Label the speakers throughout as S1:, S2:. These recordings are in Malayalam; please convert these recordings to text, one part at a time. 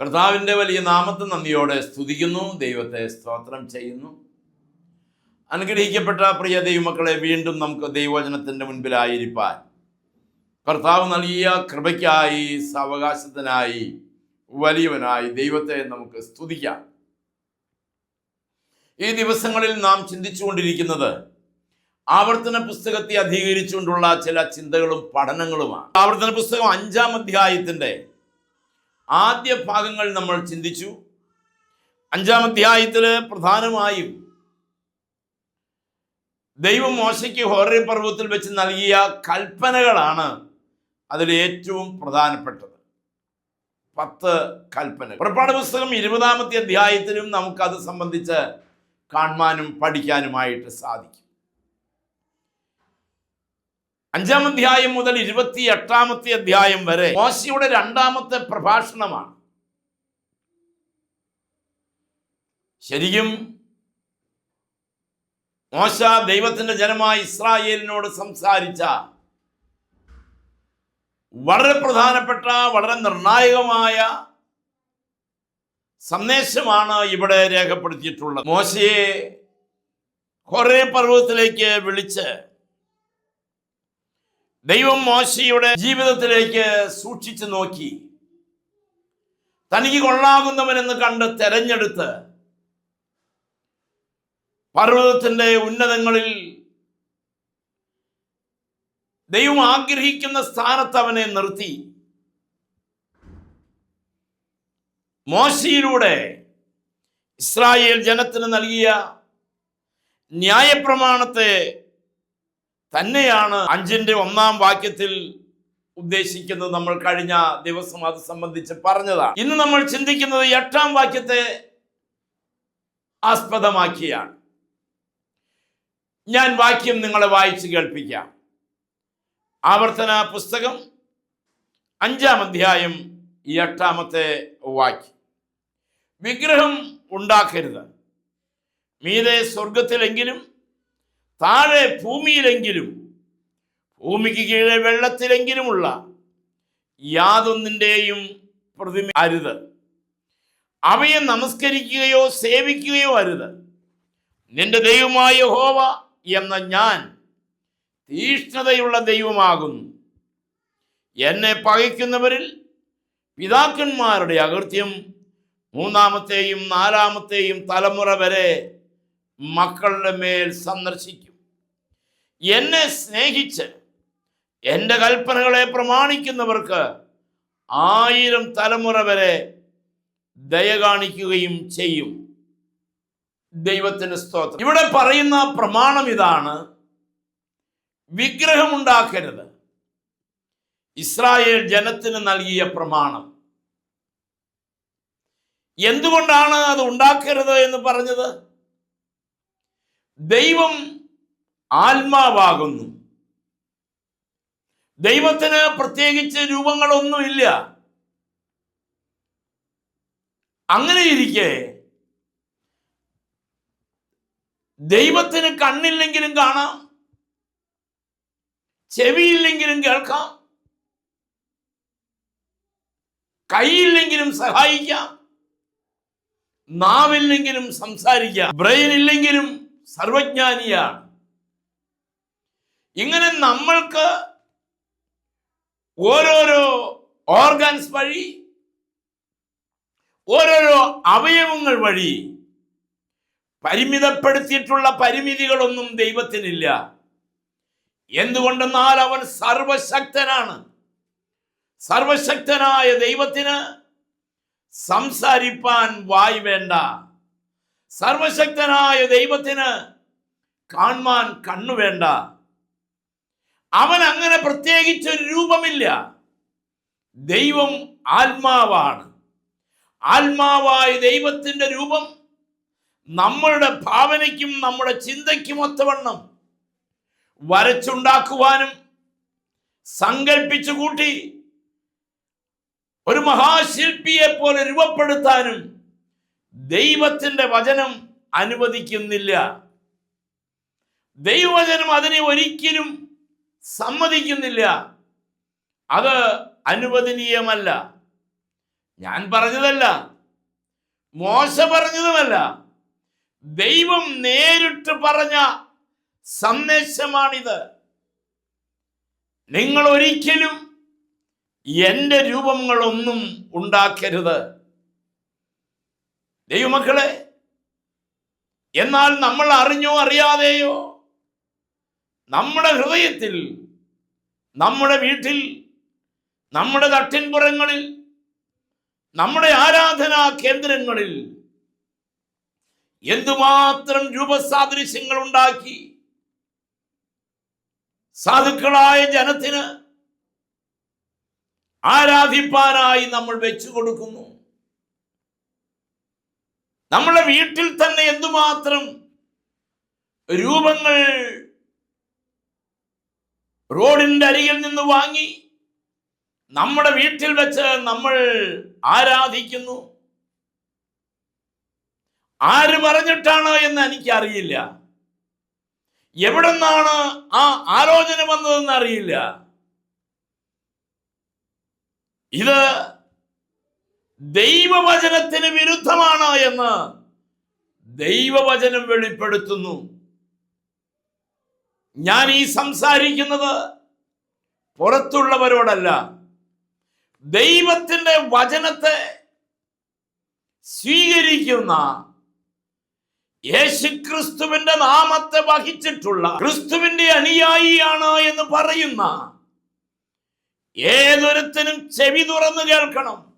S1: കർത്താവിന്റെ വലിയ നാമത്തെ നന്ദിയോടെ സ്തുതിക്കുന്നു. ദൈവത്തെ സ്തോത്രം ചെയ്യുന്നു. അനുഗ്രഹിക്കപ്പെട്ട പ്രിയ ദൈവമക്കളെ വീണ്ടും നമുക്ക് ദൈവവചനത്തിന്റെ മുൻപിലായിരിക്കാൻ കർത്താവ് നൽകിയ കൃപയ്ക്കായി സാവകാശത്തിനായി വലിയവനായി ദൈവത്തെ നമുക്ക് സ്തുതിക്കാം. ഈ ദിവസങ്ങളിൽ നാം ചിന്തിച്ചുകൊണ്ടിരിക്കുന്നത് ആവർത്തന പുസ്തകത്തെ അധികരിച്ചുകൊണ്ടുള്ള ചില ചിന്തകളും പഠനങ്ങളുമാണ്. ആവർത്തന പുസ്തകം അഞ്ചാം അധ്യായത്തിന്റെ ആദ്യ ഭാഗങ്ങൾ നമ്മൾ ചിന്തിച്ചു. അഞ്ചാം അധ്യായത്തിൽ പ്രധാനമായും ദൈവം മോശയ്ക്ക് ഹോറി പർവത്തിൽ വെച്ച് നൽകിയ കൽപ്പനകളാണ് അതിൽ ഏറ്റവും പ്രധാനപ്പെട്ടത്. പത്ത് കൽപ്പന പുറപ്പാട് പുസ്തകം ഇരുപതാമത്തെ അധ്യായത്തിലും നമുക്കത് സംബന്ധിച്ച് കാണുവാനും പഠിക്കാനുമായിട്ട് സാധിക്കും. അഞ്ചാം അധ്യായം മുതൽ ഇരുപത്തി എട്ടാമത്തെ അധ്യായം വരെ മോശയുടെ രണ്ടാമത്തെ പ്രഭാഷണമാണ്. ശരിക്കും മോശ ദൈവത്തിന്റെ ജനമായ ഇസ്രായേലിനോട് സംസാരിച്ച വളരെ പ്രധാനപ്പെട്ട വളരെ നിർണായകമായ സന്ദേശമാണ് ഇവിടെ രേഖപ്പെടുത്തിയിട്ടുള്ളത്. മോശയെ കുറേ പർവതത്തിലേക്ക് വിളിച്ച് ദൈവം മോശയുടെ ജീവിതത്തിലേക്ക് സൂക്ഷിച്ചു നോക്കി. തനിക്ക് കൊള്ളാകുന്നവനെന്ന് കണ്ട് തെരഞ്ഞെടുത്ത് പർവതത്തിന്റെ ഉന്നതങ്ങളിൽ ദൈവം ആഗ്രഹിക്കുന്ന സ്ഥാനത്ത് അവനെ നിർത്തി. മോശയിലൂടെ ഇസ്രായേൽ ജനത്തിന് നൽകിയ ന്യായപ്രമാണത്തെ തന്നെയാണ് അഞ്ചിന്റെ ഒന്നാം വാക്യത്തിൽ ഉദ്ദേശിക്കുന്നത് നമ്മൾ കഴിഞ്ഞ ദിവസം അത് സംബന്ധിച്ച് പറഞ്ഞതാണ് ഇന്ന് നമ്മൾ ചിന്തിക്കുന്നത് എട്ടാം വാക്യത്തെ ആസ്പദമാക്കിയാണ്. ഞാൻ വാക്യം നിങ്ങളെ വായിച്ച് കേൾപ്പിക്കാം. ആവർത്തന പുസ്തകം അഞ്ചാം അധ്യായം എട്ടാമത്തെ വാക്യം. വിഗ്രഹം ഉണ്ടാക്കരുത്. മീതെ സ്വർഗത്തിലെങ്കിലും താഴെ ഭൂമിയിലെങ്കിലും ഭൂമിക്ക് കീഴെ വെള്ളത്തിലെങ്കിലുമുള്ള യാതൊന്നിന്റെയും പ്രതിമ അരുത്. അവയെ നമസ്കരിക്കുകയോ സേവിക്കുകയോ അരുത്. നിന്റെ ദൈവമായ ഹോവ എന്ന ഞാൻ തീഷ്ണതയുള്ള ദൈവമാകുന്നു. എന്നെ പകയ്ക്കുന്നവരിൽ പിതാക്കന്മാരുടെ അകൃത്യം മൂന്നാമത്തെയും നാലാമത്തെയും തലമുറ വരെ മക്കളുടെ മേൽ സന്ദർശിക്കും. എന്നെ സ്നേഹിച്ച് എന്റെ കൽപ്പനകളെ പ്രമാണിക്കുന്നവർക്ക് ആയിരം തലമുറ വരെ ദയ കാണിക്കുകയും ചെയ്യും. ദൈവത്തിന് സ്തോത്രം. ഇവിടെ പറയുന്ന പ്രമാണം ഇതാണ്. വിഗ്രഹമുണ്ടാക്കരുത് ഇസ്രായേൽ ജനത്തിന് നൽകിയ പ്രമാണം. എന്തുകൊണ്ടാണ് അത് ഉണ്ടാക്കരുത് എന്ന് പറഞ്ഞത്? ദൈവം ആത്മാവാകുന്നു. ദൈവത്തിന് പ്രത്യേകിച്ച് രൂപങ്ങളൊന്നുമില്ല. അങ്ങനെ ഇരിക്കെ ദൈവത്തിന് കണ്ണില്ലെങ്കിലും കാണാം. ചെവിയില്ലെങ്കിലും കേൾക്കാം. കൈയില്ലെങ്കിലും സഹായിക്കാം. നാവില്ലെങ്കിലും സംസാരിക്കാം. ബ്രെയിൻ ഇല്ലെങ്കിലും സർവജ്ഞാനിയാണ്. ഇങ്ങനെ നമ്മൾക്ക് ഓരോരോ ഓർഗൻസ് വഴി ഓരോരോ അവയവങ്ങൾ വഴി പരിമിതപ്പെടുത്തിയിട്ടുള്ള പരിമിതികളൊന്നും ദൈവത്തിനില്ല. എന്തുകൊണ്ടെന്നാൽ അവൻ സർവശക്തനാണ്. സർവശക്തനായ ദൈവത്തിന് സംസാരിപ്പാൻ വായി വേണ്ട. സർവശക്തനായ ദൈവത്തിന് കാണുവാൻ കണ്ണു വേണ്ട. അവൻ അങ്ങനെ പ്രത്യേകിച്ച് ഒരു രൂപമില്ല. ദൈവം ആത്മാവാണ്. ആത്മാവായ ദൈവത്തിന്റെ രൂപം നമ്മളുടെ ഭാവനയ്ക്കും നമ്മുടെ ചിന്തയ്ക്കും ഒത്തവണ്ണം വരച്ചുണ്ടാക്കുവാനും സങ്കല്പിച്ചു കൂട്ടി ഒരു മഹാശില്പിയെ പോലെ രൂപപ്പെടുത്താനും ദൈവത്തിന്റെ വചനം അനുവദിക്കുന്നില്ല. ദൈവവചനം അതിനെ ഒരിക്കലും സമ്മതിക്കുന്നില്ല. അത് അനുവദനീയമല്ല. ഞാൻ പറഞ്ഞതല്ല. മോശ പറഞ്ഞതുമല്ല. ദൈവം നേരിട്ട് പറഞ്ഞ സന്ദേശമാണിത്. നിങ്ങൾ ഒരിക്കലും എന്റെ രൂപങ്ങളൊന്നും ഉണ്ടാക്കരുത്. ദൈവമക്കളെ എന്നാൽ നമ്മൾ അറിഞ്ഞോ അറിയാതെയോ? നമ്മുടെ ഹൃദയത്തിൽ നമ്മുടെ വീട്ടിൽ നമ്മുടെ തട്ടിൻപുറങ്ങളിൽ നമ്മുടെ ആരാധനാ കേന്ദ്രങ്ങളിൽ എന്തുമാത്രം രൂപസാദൃശ്യങ്ങൾ ഉണ്ടാക്കി? സാധുക്കളായ ജനത്തിന് ആരാധിപ്പാനായി നമ്മൾ വെച്ചു കൊടുക്കുന്നു. നമ്മളെ വീട്ടിൽ തന്നെ എന്തുമാത്രം രൂപങ്ങൾ റോഡിന്റെ അരികിൽ നിന്ന് വാങ്ങി നമ്മുടെ വീട്ടിൽ വെച്ച് നമ്മൾ ആരാധിക്കുന്നു? ആര് പറഞ്ഞിട്ടാണ് എന്ന് എനിക്കറിയില്ല. എവിടെ നിന്നാണ് ആ ആലോചന വന്നതെന്ന് അറിയില്ല. ഇത് ദൈവവചനത്തിന് വിരുദ്ധമാണ് എന്ന് ദൈവവചനം വെളിപ്പെടുത്തുന്നു. ഞാൻ ഈ സംസാരിക്കുന്നത് പുറത്തുള്ളവരോടല്ല ദൈവത്തിന്റെ വചനത്തെ സ്വീകരിക്കുന്ന യേശുക്രിസ്തുവിന്റെ നാമത്തെ വഹിച്ചിട്ടുള്ള ക്രിസ്തുവിന്റെ അനുയായിയാണ് എന്ന് പറയുന്ന ഏതൊരുത്തനും ചെവി തുറന്നു കേൾക്കണം.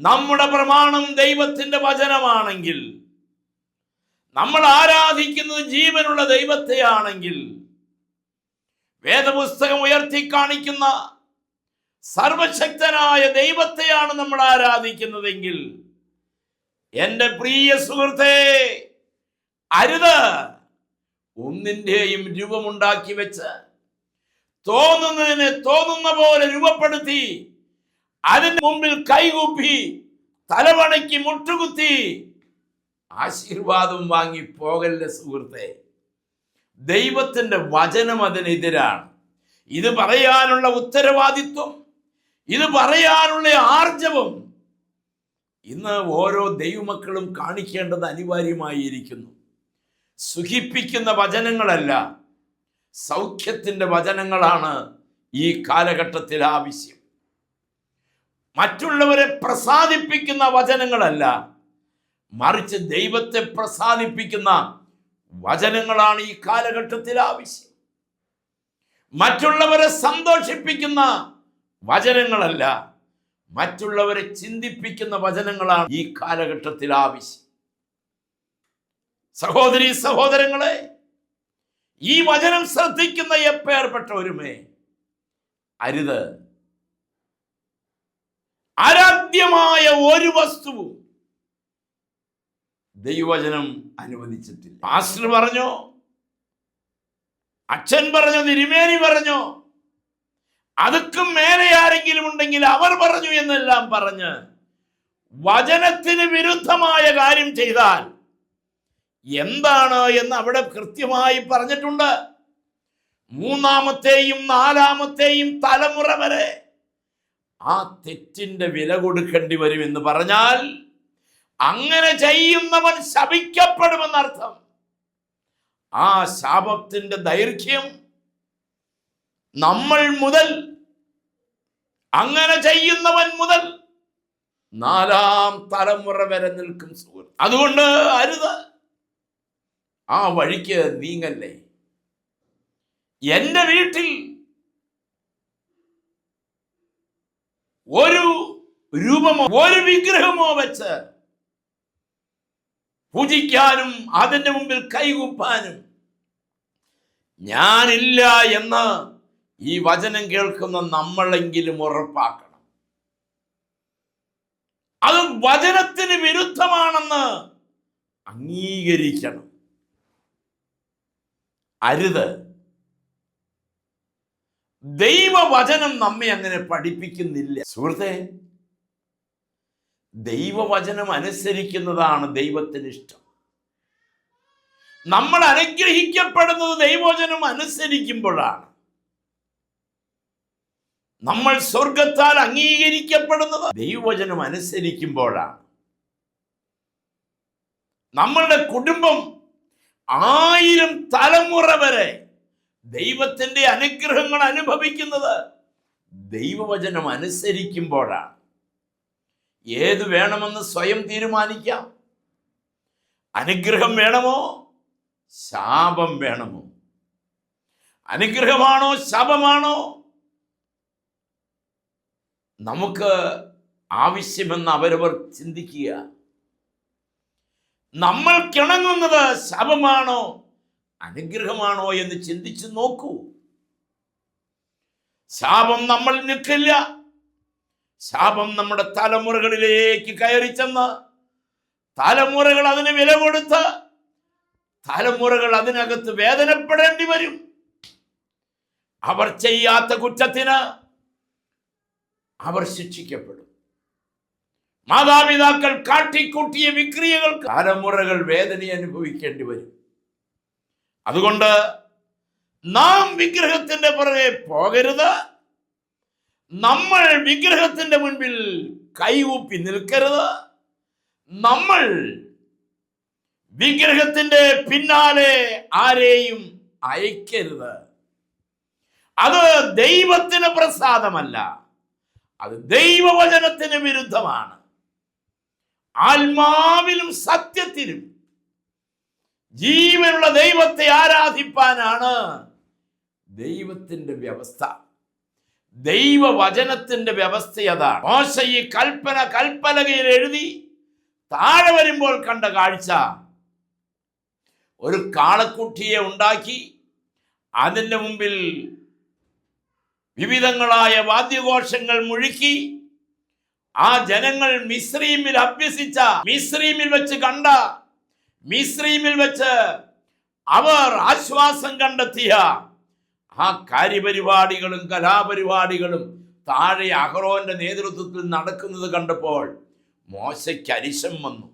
S1: നമ്മുടെ പ്രമാണം ദൈവത്തിന്റെ വചനമാണെങ്കിൽ നമ്മൾ ആരാധിക്കുന്നത് ജീവനുള്ള ദൈവത്തെയാണെങ്കിൽ വേദപുസ്തകം ഉയർത്തി കാണിക്കുന്ന സർവശക്തനായ ദൈവത്തെയാണ് നമ്മൾ ആരാധിക്കുന്നതെങ്കിൽ എന്റെ പ്രിയ സുഹൃത്തെ അരുത്. ഒന്നിന്റെയും രൂപമുണ്ടാക്കി വെച്ച് തോന്നുന്നതിനെ തോന്നുന്ന പോലെ രൂപപ്പെടുത്തി അതിന് മുമ്പിൽ കൈകൂപ്പി തലവണക്കി മുട്ടുകുത്തി ആശീർവാദം വാങ്ങി പോകല്ലേ സുഹൃത്തെ ദൈവത്തിന്റെ വചനം അതിനെതിരാണ്. ഇത് പറയാനുള്ള ഉത്തരവാദിത്വം ഇത് പറയാനുള്ള ആർജവം ഇന്ന് ഓരോ ദൈവമക്കളും കാണിക്കേണ്ടത് അനിവാര്യമായിരിക്കുന്നു. സുഖിപ്പിക്കുന്ന വചനങ്ങളല്ല സൗഖ്യത്തിന്റെ വചനങ്ങളാണ് ഈ കാലഘട്ടത്തിൽ ആവശ്യം. മറ്റുള്ളവരെ പ്രസാദിപ്പിക്കുന്ന വചനങ്ങളല്ല. മറിച്ച് ദൈവത്തെ പ്രസാദിപ്പിക്കുന്ന വചനങ്ങളാണ് ഈ കാലഘട്ടത്തിൽ ആവശ്യം. മറ്റുള്ളവരെ സന്തോഷിപ്പിക്കുന്ന വചനങ്ങളല്ല മറ്റുള്ളവരെ ചിന്തിപ്പിക്കുന്ന വചനങ്ങളാണ് ഈ കാലഘട്ടത്തിൽ ആവശ്യം. സഹോദരി സഹോദരങ്ങളെ ഈ വചനം ശ്രദ്ധിക്കുന്ന എപ്പേർപ്പെട്ടവരുമേ? അരുത്. ആരാധ്യമായ ഒരു വസ്തുവും ദൈവവചനം അനുവദിച്ചിട്ടില്ല. പാസ്റ്റർ പറഞ്ഞോ? അച്ഛൻ പറഞ്ഞോ? തിരുമേനി പറഞ്ഞോ? അതുക്കും മേലെ ആരെങ്കിലും ഉണ്ടെങ്കിൽ അവർ പറഞ്ഞു എന്നെല്ലാം പറഞ്ഞ് വചനത്തിന് വിരുദ്ധമായ കാര്യം ചെയ്താൽ എന്താണ് എന്ന് അവിടെ കൃത്യമായി പറഞ്ഞിട്ടുണ്ട്. മൂന്നാമത്തെയും നാലാമത്തെയും തലമുറ വരെ ആ തെറ്റിന്റെ വില കൊടുക്കേണ്ടി വരും എന്ന് പറഞ്ഞാൽ അങ്ങനെ ചെയ്യുന്നവൻ ശപിക്കപ്പെടുമെന്നർത്ഥം. ആ ശാപത്തിന്റെ ദൈർഘ്യം നമ്മൾ മുതൽ അങ്ങനെ ചെയ്യുന്നവൻ മുതൽ നാലാം തലമുറ വരെ നിൽക്കും സുഹൃത്ത്. അതുകൊണ്ട് അരുത്. ആ വഴിക്ക് നീങ്ങല്ലേ. എന്റെ വീട്ടിൽ ഒരു രൂപമോ ഒരു വിഗ്രഹമോ വെച്ച് പൂജിക്കാനും അതിന്റെ മുമ്പിൽ കൈകൂപ്പാനും ഞാനില്ല എന്ന് ഈ വചനം കേൾക്കുന്ന നമ്മളെങ്കിലും ഉറപ്പാക്കണം. അത് വചനത്തിന് വിരുദ്ധമാണെന്ന് അംഗീകരിക്കണം. അരുത്. ദൈവവചനം നമ്മെ അങ്ങനെ പഠിപ്പിക്കുന്നില്ല. സുഹൃത്തെ ദൈവവചനം അനുസരിക്കുന്നതാണ് ദൈവത്തിന് ഇഷ്ടം. നമ്മൾ അനുഗ്രഹിക്കപ്പെടുന്നത് ദൈവവചനം അനുസരിക്കുമ്പോഴാണ്. നമ്മൾ സ്വർഗത്താൽ അംഗീകരിക്കപ്പെടുന്നത് ദൈവവചനം അനുസരിക്കുമ്പോഴാണ്. നമ്മളുടെ കുടുംബം ആയിരം തലമുറ വരെ ദൈവത്തിന്റെ അനുഗ്രഹങ്ങൾ അനുഭവിക്കുന്നത് ദൈവവചനം അനുസരിക്കുമ്പോഴാണ്. ഏത് വേണമെന്ന് സ്വയം തീരുമാനിക്കാം. അനുഗ്രഹം വേണമോ? ശാപം വേണമോ? അനുഗ്രഹമാണോ? ശാപമാണോ? നമുക്ക് ആവശ്യമെന്ന് അവരവർ ചിന്തിക്കുക. നമ്മൾ കിണങ്ങുന്നത് ശാപമാണോ? അനുഗ്രഹമാണോ എന്ന് ചിന്തിച്ചു നോക്കൂ. ശാപം നമ്മൾ നിൽക്കില്ല. ശാപം നമ്മുടെ തലമുറകളിലേക്ക് കയറി ചെന്ന് തലമുറകൾ അതിന് വില കൊടുത്ത് തലമുറകൾ അതിനകത്ത് വേദനപ്പെടേണ്ടി വരും. അവർ ചെയ്യാത്ത കുറ്റത്തിന് അവർ ശിക്ഷിക്കപ്പെടും. മാതാപിതാക്കൾ കാട്ടിക്കൂട്ടിയ വിക്രിയകൾ തലമുറകൾ വേദന അനുഭവിക്കേണ്ടി വരും. അതുകൊണ്ട് നാം വിഗ്രഹത്തിന്റെ പുറകെ പോകരുത്. നമ്മൾ വിഗ്രഹത്തിന്റെ മുൻപിൽ കൈകൂപ്പി നിൽക്കരുത്. നമ്മൾ വിഗ്രഹത്തിന്റെ പിന്നാലെ ആരെയും അയക്കരുത്. അത് ദൈവത്തിന് പ്രസാദമല്ല. അത് ദൈവവചനത്തിന് വിരുദ്ധമാണ്. ആത്മാവിലും സത്യത്തിലും ജീവനുള്ള ദൈവത്തെ ആരാധിപ്പാനാണ്? ദൈവത്തിന്റെ വ്യവസ്ഥ. ദൈവവചനത്തിന്റെ വ്യവസ്ഥ അതാണ്. മോശ ഈ കൽപ്പന കൽപ്പലകയിൽ എഴുതി താഴെ വരുമ്പോൾ കണ്ട കാഴ്ച. ഒരു കാളക്കുട്ടിയെ ഉണ്ടാക്കി അതിന്റെ മുമ്പിൽ വിവിധങ്ങളായ വാദ്യഘോഷങ്ങൾ മുഴുക്കി ആ ജനങ്ങൾ മിശ്രീമിൽ അഭ്യസിച്ച മിശ്രീമിൽ വെച്ച് കണ്ട മിശ്രീമിൽ വെച്ച് അവർ ആശ്വാസം കണ്ടെത്തിയ ആ കാര്യപരിപാടികളും കലാപരിപാടികളും താഴെ അഹ്റോന്റെ നേതൃത്വത്തിൽ നടക്കുന്നത് കണ്ടപ്പോൾ മോശയ്ക്ക് അരിശം വന്നു.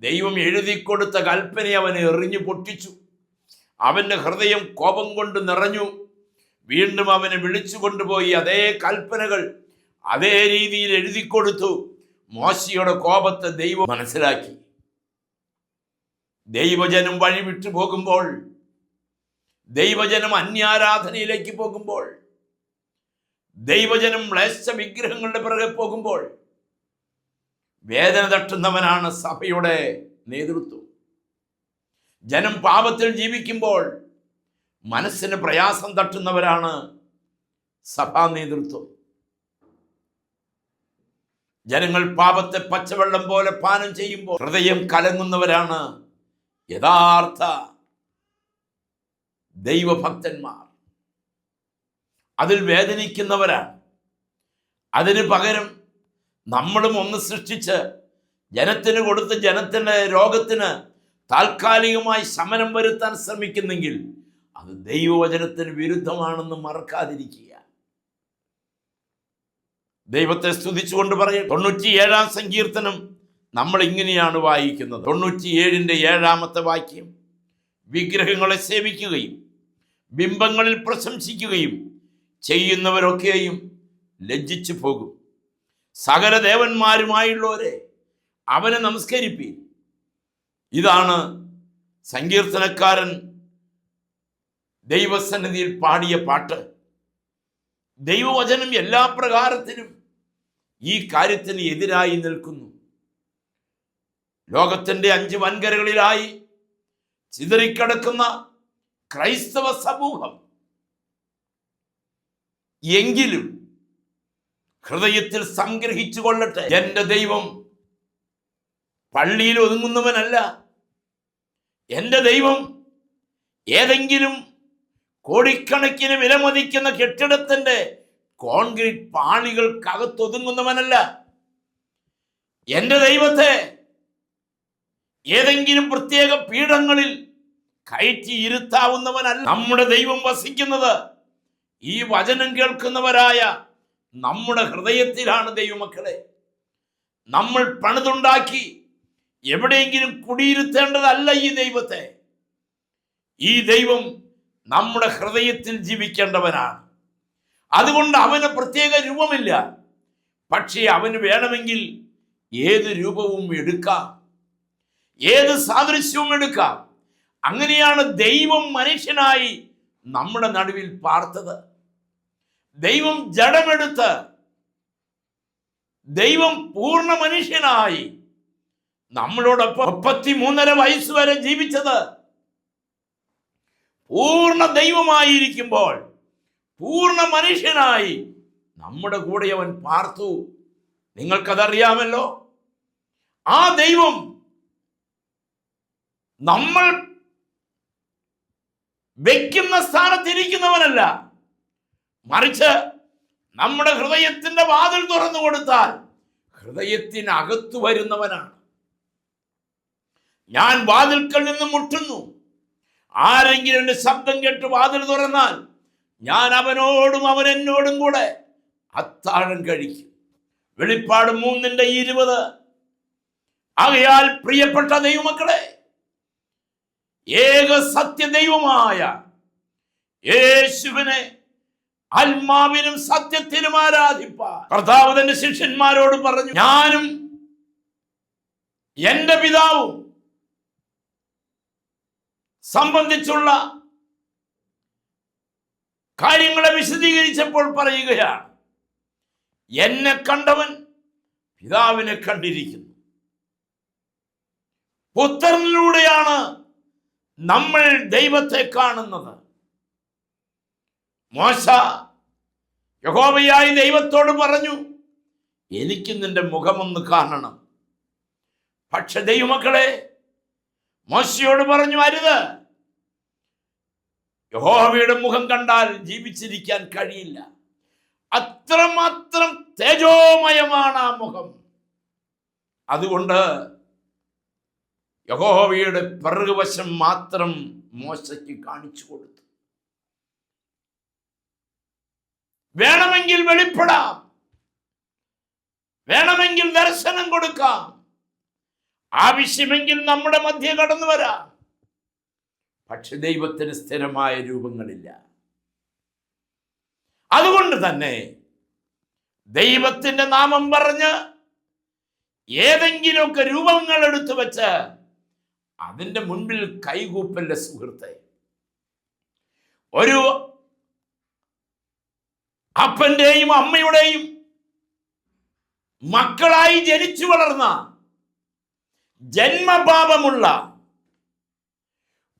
S1: ദൈവം എഴുതി കൊടുത്ത കൽപ്പന അവൻ എറിഞ്ഞു പൊട്ടിച്ചു. അവന്റെ ഹൃദയം കോപം കൊണ്ട് നിറഞ്ഞു. വീണ്ടും അവനെ വിളിച്ചു കൊണ്ടുപോയി അതേ കൽപ്പനകൾ അതേ രീതിയിൽ എഴുതി കൊടുത്തു മോശയുടെ കോപത്തെ ദൈവം മനസ്സിലാക്കി. ദൈവജനം വഴിവിട്ടു പോകുമ്പോൾ ദൈവജനം അന്യാരാധനയിലേക്ക് പോകുമ്പോൾ ദൈവജനം മ്ലേശ വിഗ്രഹങ്ങളുടെ പിറകെ പോകുമ്പോൾ വേദന തട്ടുന്നവനാണ് സഭയുടെ നേതൃത്വം. ജനം പാപത്തിൽ ജീവിക്കുമ്പോൾ മനസ്സിന് പ്രയാസം തട്ടുന്നവരാണ് സഭാ നേതൃത്വം. ജനങ്ങൾ പാപത്തെ പച്ചവെള്ളം പോലെ പാനം ചെയ്യുമ്പോൾ ഹൃദയം കലങ്ങുന്നവരാണ് യഥാർത്ഥ ദൈവഭക്തന്മാർ. അതിൽ വേദനിക്കുന്നവരാണ്. അതിന് പകരം നമ്മളും ഒന്ന് സൃഷ്ടിച്ച് ജനത്തിന് കൊടുത്ത് ജനത്തിന്റെ രോഗത്തിന് താൽക്കാലികമായി ശമനം വരുത്താൻ ശ്രമിക്കുന്നെങ്കിൽ അത് ദൈവവചനത്തിന് വിരുദ്ധമാണെന്ന് മറക്കാതിരിക്കുക. ദൈവത്തെ സ്തുതിച്ചുകൊണ്ട് പറയും തൊണ്ണൂറ്റിയേഴാം സങ്കീർത്തനം നമ്മൾ ഇങ്ങനെയാണ് വായിക്കുന്നത്. തൊണ്ണൂറ്റിയേഴിന്റെ ഏഴാമത്തെ വാക്യം വിഗ്രഹങ്ങളെ സേവിക്കുകയും ബിംബങ്ങളിൽ പ്രശംസിക്കുകയും ചെയ്യുന്നവരൊക്കെയും ലജ്ജിച്ചു പോകും. സകല ദേവന്മാരുമായുള്ളവരെ അവനെ നമസ്കരിപ്പി ഇതാണ് സങ്കീർത്തനക്കാരൻ ദൈവസന്നിധിയിൽ പാടിയ പാട്ട്. ദൈവവചനം എല്ലാ പ്രകാരത്തിലും ഈ കാര്യത്തിന് എതിരായി നിൽക്കുന്നു. ലോകത്തിന്റെ അഞ്ച് വൻകരകളിലായി ചിതറിക്കിടക്കുന്ന ക്രൈസ്തവ സമൂഹം എങ്കിലും ഹൃദയത്തിൽ സംഗ്രഹിച്ചു കൊള്ളട്ടെ. എന്റെ ദൈവം പള്ളിയിൽ ഒതുങ്ങുന്നവനല്ല. എന്റെ ദൈവം ഏതെങ്കിലും കോടിക്കണക്കിന് വിലമതിക്കുന്ന കെട്ടിടത്തിന്റെ കോൺക്രീറ്റ് പാളികൾക്കകത്തൊതുങ്ങുന്നവനല്ല എന്റെ ദൈവത്തെ ഏതെങ്കിലും പ്രത്യേക പീഠങ്ങളിൽ കയറ്റി ഇരുത്താവുന്നവനല്ല നമ്മുടെ ദൈവം വസിക്കുന്നത്. ഈ വചനം കേൾക്കുന്നവരായ നമ്മുടെ ഹൃദയത്തിലാണ് ദൈവമക്കളെ. നമ്മൾ പണിതുണ്ടാക്കി എവിടെയെങ്കിലും കുടിയിരുത്തേണ്ടതല്ല ഈ ദൈവത്തെ. ഈ ദൈവം നമ്മുടെ ഹൃദയത്തിൽ ജീവിക്കേണ്ടവനാണ്. അതുകൊണ്ട് അവന് പ്രത്യേക രൂപമില്ല. പക്ഷേ അവന് വേണമെങ്കിൽ ഏത് രൂപവും എടുക്കാം. ഏത് സാദൃശ്യവും എടുക്കാം. അങ്ങനെയാണ് ദൈവം മനുഷ്യനായി നമ്മുടെ നടുവിൽ പാർത്തത്. ദൈവം ജഡമെടുത്ത് ദൈവം പൂർണ മനുഷ്യനായി നമ്മളോടൊപ്പം മുപ്പത്തി മൂന്നര വയസ്സ് വരെ ജീവിച്ചത്. പൂർണ ദൈവമായിരിക്കുമ്പോൾ പൂർണ മനുഷ്യനായി നമ്മുടെ കൂടെ അവൻ പാർത്തു. നിങ്ങൾക്കതറിയാമല്ലോ? ആ ദൈവം നമ്മൾ വെക്കുന്ന സ്ഥാനത്തിരിക്കുന്നവനല്ല മറിച്ച് നമ്മുടെ ഹൃദയത്തിന്റെ വാതിൽ തുറന്നു കൊടുത്താൽ ഹൃദയത്തിനകത്തു വരുന്നവനാണ്. ഞാൻ വാതിൽക്കൽ നിന്ന് മുട്ടുന്നു. ആരെങ്കിലും എന്റെ ശബ്ദം കേട്ട് വാതിൽ തുറന്നാൽ ഞാൻ അവനോടും അവൻ എന്നോടും കൂടെ അത്താഴം കഴിക്കും. വെളിപ്പാട് മൂന്നിന്റെ ഇരുപത്. ആകയാൽ പ്രിയപ്പെട്ട ദൈവമക്കളെ ഏക സത്യദൈവമായ യേശുവിനെ ആത്മാവിനും സത്യത്തിനും ആരാധിപ്പാൻ. കർത്താവ് തന്റെ ശിഷ്യന്മാരോട് പറഞ്ഞു ഞാനും എന്റെ പിതാവും സംബന്ധിച്ചുള്ള കാര്യങ്ങളെ വിശദീകരിച്ചപ്പോൾ പറയുകയാണ് എന്നെ കണ്ടവൻ പിതാവിനെ കണ്ടിരിക്കുന്നു. പുത്രനിലൂടെയാണ് നമ്മൾ ദൈവത്തെ കാണുന്നത്. മോശ യഹോബയായി ദൈവത്തോട് പറഞ്ഞു എനിക്ക് നിന്റെ മുഖമൊന്ന് കാണണം. പക്ഷെ ദൈവമക്കളെ മോശയോട് പറഞ്ഞു അരുത്. യഹോവയുടെ മുഖം കണ്ടാൽ ജീവിച്ചിരിക്കാൻ കഴിയില്ല. അത്രമാത്രം തേജോമയമാണ് ആ മുഖം. അതുകൊണ്ട് യഹോവയുടെ പിറകുവശം മാത്രം മോശയ്ക്ക് കാണിച്ചു കൊടുത്തു. വേണമെങ്കിൽ വെളിപ്പെടാം. വേണമെങ്കിൽ ദർശനം കൊടുക്കാം. ആവശ്യമെങ്കിൽ നമ്മുടെ മധ്യ കടന്നു വരാം. പക്ഷെ ദൈവത്തിന് സ്ഥിരമായ രൂപങ്ങളില്ല. അതുകൊണ്ട് തന്നെ ദൈവത്തിന്റെ നാമം പറഞ്ഞ് ഏതെങ്കിലുമൊക്കെ രൂപങ്ങൾ എടുത്തു വെച്ച് അതിന്റെ മുൻപിൽ കൈകൂപ്പല്ല സുഹൃത്തെ. ഒരു അപ്പന്റെയും അമ്മയുടെയും മക്കളായി ജനിച്ചു വളർന്ന ജന്മപാപമുള്ള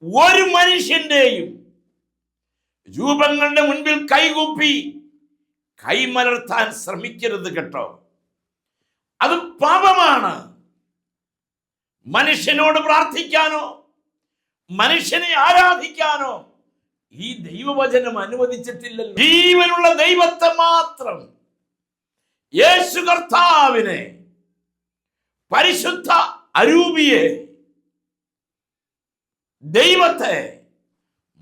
S1: ഒരു മനുഷ്യന്റെയും രൂപങ്ങളുടെ മുൻപിൽ കൈകൂപ്പി കൈമലർത്താൻ ശ്രമിക്കരുത് കേട്ടോ. അത് പാപമാണ്. മനുഷ്യനോട് പ്രാർത്ഥിക്കാനോ മനുഷ്യനെ ആരാധിക്കാനോ ഈ ദൈവവചനം അനുവദിച്ചിട്ടില്ലല്ലോ. ജീവനുള്ള ദൈവത്തെ മാത്രം യേശു കർത്താവിനെ പരിശുദ്ധ അരൂപിയെ ദൈവത്തെ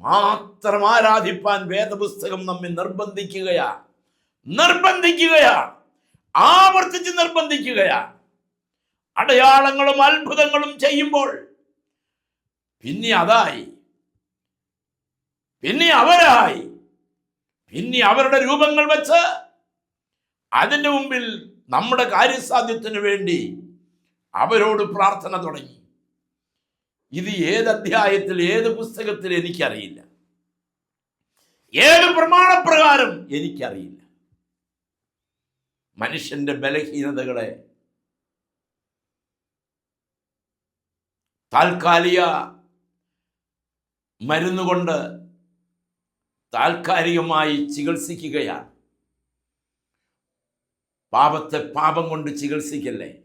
S1: മാത്രം ആരാധിപ്പാൻ വേദപുസ്തകം നമ്മെ നിർബന്ധിക്കുകയാ നിർബന്ധിക്കുകയാ ആവർത്തിച്ച് നിർബന്ധിക്കുകയാ അടയാളങ്ങളും അത്ഭുതങ്ങളും ചെയ്യുമ്പോൾ പിന്നെ അതായി. പിന്നെ അവരായി. പിന്നെ അവരുടെ രൂപങ്ങൾ വെച്ച് അതിന്റെ മുമ്പിൽ നമ്മുടെ കാര്യസാധ്യത്തിന് വേണ്ടി അവരോട് പ്രാർത്ഥന തുടങ്ങി. ഇത് ഏത് അധ്യായത്തിൽ ഏത് പുസ്തകത്തിൽ എനിക്കറിയില്ല. ഏത് പ്രമാണപ്രകാരം എനിക്കറിയില്ല. മനുഷ്യന്റെ ബലഹീനതകളെ താൽക്കാലിക മരുന്നുകൊണ്ട് താൽക്കാലികമായി ചികിത്സിക്കുകയാണ്. പാപത്തെ പാപം കൊണ്ട് ചികിത്സിക്കല്ലേ?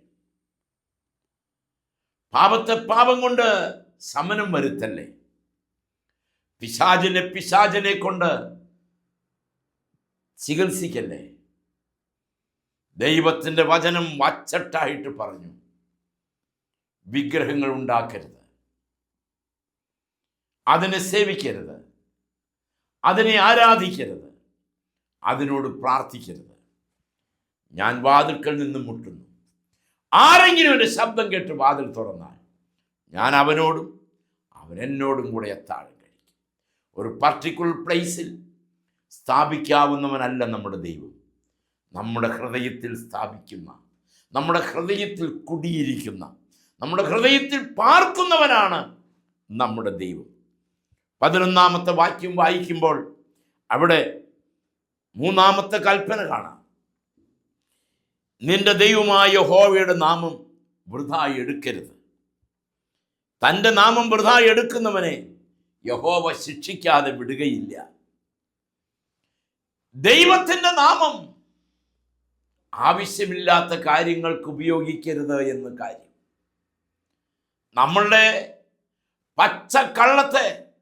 S1: പാപത്തെ പാപം കൊണ്ട് സമനം വരുത്തല്ലേ? പിശാചിനെ പിശാചിനെ കൊണ്ട് ചികിത്സിക്കല്ലേ? ദൈവത്തിന്റെ വചനം വച്ചട്ടായിട്ട് പറഞ്ഞു. വിഗ്രഹങ്ങൾ ഉണ്ടാക്കരുത്. അതിനെ സേവിക്കരുത്. അതിനെ ആരാധിക്കരുത്. അതിനോട് പ്രാർത്ഥിക്കരുത്. ഞാൻ വാതിൽക്കൽ നിന്ന് മുട്ടുന്നു. ആരെങ്കിലും എന്റെ ശബ്ദം കേട്ട് വാതിൽ തുറന്നാൽ ഞാൻ അവനോടും അവനെന്നോടും കൂടെ എത്താഴം കഴിക്കും. ഒരു പർട്ടിക്കുലർ പ്ലേസിൽ സ്ഥാപിക്കാവുന്നവനല്ല നമ്മുടെ ദൈവം. നമ്മുടെ ഹൃദയത്തിൽ സ്ഥാപിക്കുന്ന നമ്മുടെ ഹൃദയത്തിൽ കുടിയിരിക്കുന്ന നമ്മുടെ ഹൃദയത്തിൽ പാർക്കുന്നവനാണ് നമ്മുടെ ദൈവം. പതിനൊന്നാമത്തെ വാക്യം വായിക്കുമ്പോൾ അവിടെ മൂന്നാമത്തെ കൽപ്പന കാണാം. നിന്റെ ദൈവമായ ഹോവയുടെ നാമം വൃഥാ എടുക്കരുത്. തന്റെ നാമം വൃഥാ എടുക്കുന്നവനെ യഹോവ ശിക്ഷിക്കാതെ വിടുകയില്ല. ദൈവത്തിന്റെ നാമം ആവശ്യമില്ലാത്ത കാര്യങ്ങൾക്ക് ഉപയോഗിക്കരുത് എന്ന് കാര്യം. നമ്മളുടെ പച്ച കള്ളത്തെ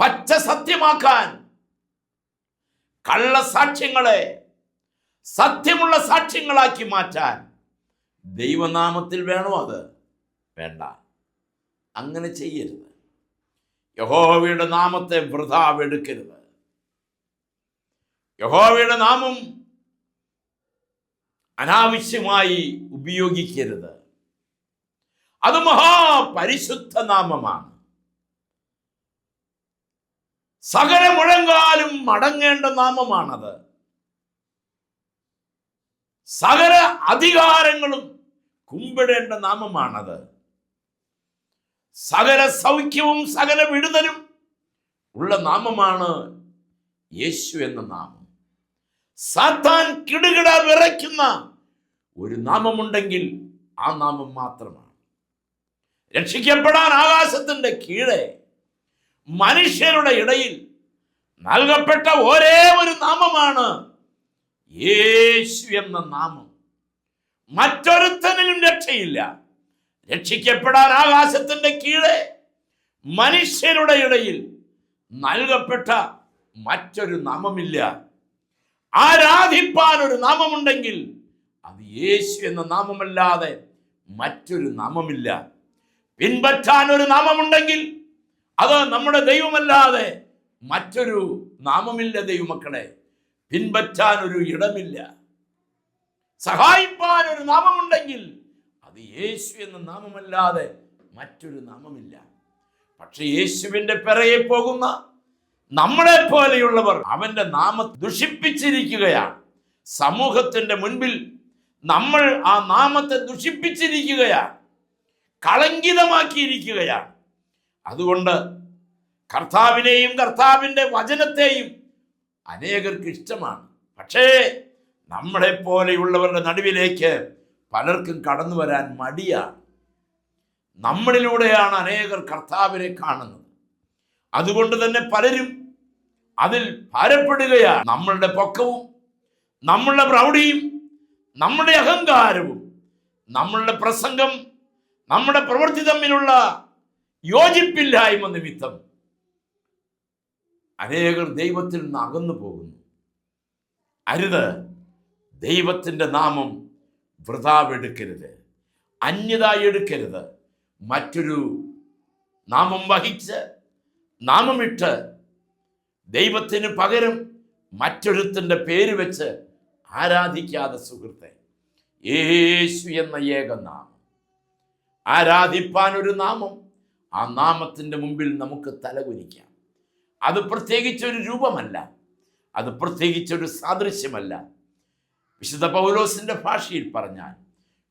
S1: പച്ച സത്യമാക്കാൻ കള്ളസാക്ഷ്യങ്ങളെ സത്യമുള്ള സാക്ഷ്യങ്ങളാക്കി മാറ്റാൻ ദൈവനാമത്തിൽ വേണോ അത്? വേണ്ട. അങ്ങനെ ചെയ്യരുത്. യഹോവയുടെ നാമത്തെ വൃഥാവെടുക്കരുത് യഹോവയുടെ നാമം അനാവശ്യമായി ഉപയോഗിക്കരുത്. അത് മഹാപരിശുദ്ധ നാമമാണ് സകല മുഴങ്കാലും മടങ്ങേണ്ട നാമമാണത്. സകല അധികാരങ്ങളും കുമ്പിടേണ്ട നാമമാണത്. സകല സൗഖ്യവും സകല വിടുതലും ഉള്ള നാമമാണ് യേശു എന്ന നാമം. സാത്താൻ കിടുകിട വിറയ്ക്കുന്ന ഒരു നാമമുണ്ടെങ്കിൽ ആ നാമം മാത്രമാണ്. രക്ഷിക്കപ്പെടാൻ ആകാശത്തിന്റെ കീഴെ മനുഷ്യരുടെ ഇടയിൽ നൽകപ്പെട്ട ഒരേ ഒരു നാമമാണ് യേശു എന്ന നാമം. മറ്റൊരുത്തനിലും രക്ഷയില്ല. രക്ഷിക്കപ്പെടാൻ ആകാശത്തിന്റെ കീഴെ മനുഷ്യരുടെ ഇടയിൽ നൽകപ്പെട്ട മറ്റൊരു നാമമില്ല. ആരാധിപ്പാൻ ഒരു നാമമുണ്ടെങ്കിൽ അത് യേശു എന്ന നാമമല്ലാതെ മറ്റൊരു നാമമില്ല. പിൻപറ്റാൻ ഒരു നാമമുണ്ടെങ്കിൽ അത് നമ്മുടെ ദൈവമല്ലാതെ മറ്റൊരു നാമമില്ല ദൈവമക്കളെ. പിൻപറ്റാൻ ഒരു ഇടമില്ല. സഹായിപ്പാൻ ഒരു നാമമുണ്ടെങ്കിൽ അത് യേശു എന്ന നാമമല്ലാതെ മറ്റൊരു നാമമില്ല. പക്ഷെ യേശുവിന്റെ പിറയെ പോകുന്ന നമ്മളെ പോലെയുള്ളവർ അവന്റെ നാമം ദുഷിപ്പിച്ചിരിക്കുകയാണ്. സമൂഹത്തിന്റെ മുൻപിൽ നമ്മൾ ആ നാമത്തെ ദുഷിപ്പിച്ചിരിക്കുകയാണ്. കളങ്കിതമാക്കിയിരിക്കുകയാണ്. അതുകൊണ്ട് കർത്താവിനെയും കർത്താവിന്റെ വചനത്തെയും അനേകർക്ക് ഇഷ്ടമാണ്. പക്ഷേ നമ്മളെ പോലെയുള്ളവരുടെ നടുവിലേക്ക് പലർക്കും കടന്നു വരാൻ മടിയാണ്. നമ്മളിലൂടെയാണ് അനേകർ കർത്താവിനെ കാണുന്നത്. അതുകൊണ്ട് തന്നെ പലരും അതിൽ ഭാരപ്പെടുകയാണ്. നമ്മളുടെ പൊക്കവും നമ്മളുടെ പ്രൗഢിയും നമ്മുടെ അഹങ്കാരവും നമ്മളുടെ പ്രസംഗം നമ്മുടെ പ്രവൃത്തി തമ്മിലുള്ള യോജിപ്പില്ലായ്മ നിമിത്തം അനേകർ ദൈവത്തിൽ നിന്ന് അകന്നു പോകുന്നു. അരുത്. ദൈവത്തിന്റെ നാമം വൃതാവെടുക്കരുത് അന്യതായി എടുക്കരുത്. മറ്റൊരു നാമം വഹിച്ച് നാമമിട്ട് ദൈവത്തിന് പകരം മറ്റൊരുത്തിന്റെ പേര് വെച്ച് ആരാധിക്കാതെ സുഹൃത്തെ യേശു എന്ന ഏക നാമം ആരാധിപ്പാൻ ഒരു നാമം ആ നാമത്തിന്റെ മുമ്പിൽ നമുക്ക് തലകുനിക്കാം. അത് പ്രത്യേകിച്ചൊരു രൂപമല്ല. അത് പ്രത്യേകിച്ചൊരു സാദൃശ്യമല്ല. വിശുദ്ധ പൗലോസിന്റെ ഭാഷയിൽ പറഞ്ഞാൽ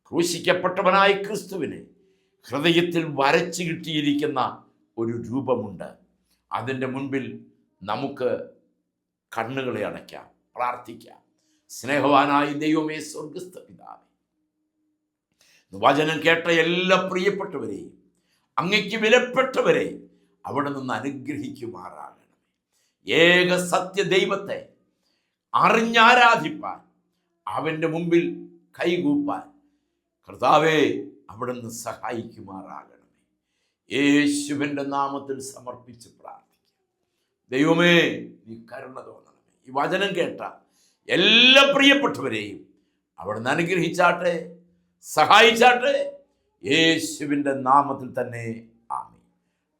S1: ക്രൂശിക്കപ്പെട്ടവനായ ക്രിസ്തുവിനെ ഹൃദയത്തിൽ വരച്ചു കിട്ടിയിരിക്കുന്ന ഒരു രൂപമുണ്ട്. അതിന്റെ മുൻപിൽ നമുക്ക് കണ്ണുകളെ അടയ്ക്കാം പ്രാർത്ഥിക്കാം. സ്നേഹവാനായ ദൈവമേ സ്വർഗസ്ഥ പിതാവേ വചനം കേട്ട എല്ലാ പ്രിയപ്പെട്ടവരെയും അങ്ങയ്ക്ക് വിലപ്പെട്ടവരെ അവിടെ നിന്ന് അനുഗ്രഹിക്കുമാറാകണം ഏക സത്യ ദൈവത്തെ അറിഞ്ഞാരാധിപ്പാൻ അവന്റെ മുമ്പിൽ കൈകൂപ്പാൻ കർത്താവെ അവിടെ നിന്ന് സഹായിക്കുമാറാകണമേ. യേശുവിന്റെ നാമത്തിൽ സമർപ്പിച്ച് പ്രാർത്ഥിക്കാം. ദൈവമേ നീ കരുണ തോന്നണമേ. ഈ വചനം കേട്ട എല്ലാ പ്രിയപ്പെട്ടവരെയും അവിടെ നിന്ന് അനുഗ്രഹിച്ചാട്ടെ. സഹായിച്ചാട്ടെ. യേശുവിന്റെ നാമത്തിൽ തന്നെ ആമി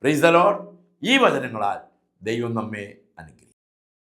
S1: പ്രൈസ് ദ ലോർഡ് ഈ വചനങ്ങളാൽ ദൈവം നമ്മെ അനുഗ്രഹിക്കും.